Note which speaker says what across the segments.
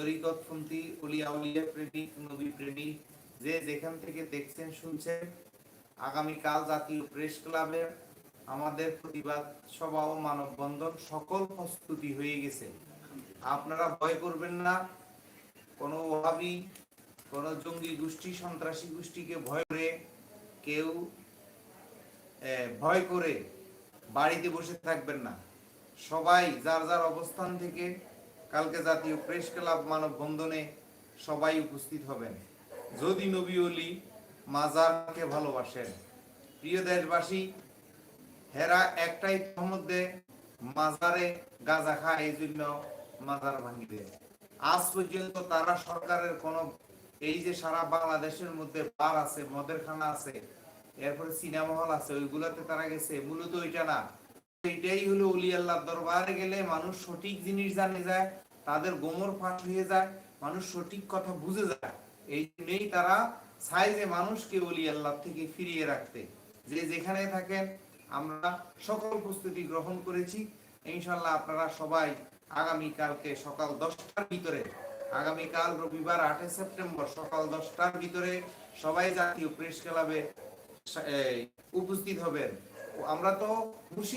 Speaker 1: তরিকতপন্থী উলিয়া উলিয়া প্রেমিক নবী প্রেমিক যে যেখান থেকে দেখছেন, শুনছেন, আগামীকাল জাতীয় প্রেস ক্লাবে আমাদের প্রতিবাদ সভা ও মানববন্ধন সকল প্রস্তুতি হয়ে গেছে। আপনারা ভয় করবেন না, কোনো ওহাবি কোনো জঙ্গি গোষ্ঠী, সন্ত্রাসী গোষ্ঠীকে ভয় করে কেউ ভয় করে বাড়িতে বসে থাকবেন না। সবাই যার যার অবস্থান থেকে কালকে জাতীয় প্রেস ক্লাব মানববন্ধনে সবাই উপস্থিত হবেন। যদি নবী অলি মাজারকে ভালোবাসেন, প্রিয় দেশবাসী, হেরা একটাই মধ্যে মাজারে গাঁজা খায়, এই জন্য মাজার ভাঙিবে আজ পর্যন্ত তারা সরকারের কোন, এই যে সারা বাংলাদেশের মধ্যে বার আছে মদের খানা আছে, এরপরে সিনেমা হল আছে, ওইগুলাতে তারা গেছে, মূলত ওইটা না। এটাই হলো উলি আল্লাহর দরবারে গেলে মানুষ সঠিক জিনিস জানে যায় তাদের গোমর ফাঁস হয়ে যায়, মানুষ সঠিক কথা বুঝে যায়। এই জন্যই তারা যে মানুষকে উলি আল্লাহ থেকে ফিরিয়ে রাখতে। যে যেখানে থাকেন, আমরা সকল প্রস্তুতি গ্রহণ করেছি। ইনশাল্লাহ আপনারা সবাই আগামী কালকে সকাল দশটার ভিতরে, আগামীকাল রবিবার আটই সেপ্টেম্বর সকাল দশটার ভিতরে সবাই জাতীয় প্রেস ক্লাবে উপস্থিত হবেন। আমরা তো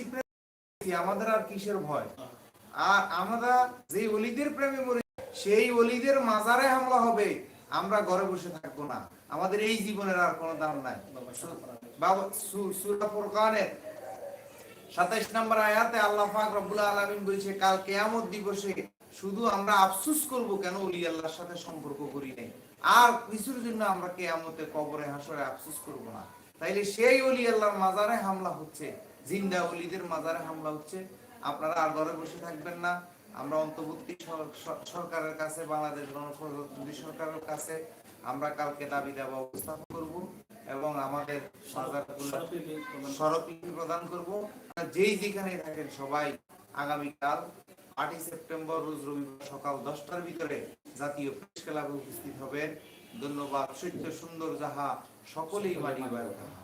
Speaker 1: প্রেমে আমাদের আর কিসের ভয়? আর আমরা যে অলিদের প্রেমে মরি, সেই অলিদের মাজারে হামলা হবে। আমরা ঘরে বসে থাকব না। আমাদের এই জীবনের আর কোনো দাম নাই। বাবা, সু- সূরা ফুরকানের 27 নম্বর আয়াতে আল্লাহ রব্বুল আলামিন বলছে, কাল কিয়ামত দিবসে শুধু আমরা আফসোস করব কেন ওলি আল্লাহর সাথে সম্পর্ক করি নাই? আর কিছুর জন্য আমরা কিয়ামতে কবরে, হাসরে আফসোস করব না। তাইলে সেই ওলি আল্লাহর মাজারে হামলা হচ্ছে, জিন্দা ওলিদের মাজারে হামলা হচ্ছে। আপনারা আর ঘরে বসে থাকবেন না। আমরা অন্তর্বর্তী সর- সর- সরকারের কাছে বাংলাদেশ গণপ্রজাতন্ত্রী সরকারের কাছে আমরা কালকে দাবি দেওয়া উপস্থাপন করব এবং আমাদের স্মারকলিপি প্রদান করব। যেই যেখানে থাকেন সবাই আগামীকাল আটই সেপ্টেম্বর রোজ রবিবার সকাল দশটার ভিতরে জাতীয় প্রেস ক্লাবে উপস্থিত হবেন। ধন্যবাদ। সত্য সুন্দর যাহা সকলেই মানিবার তাহা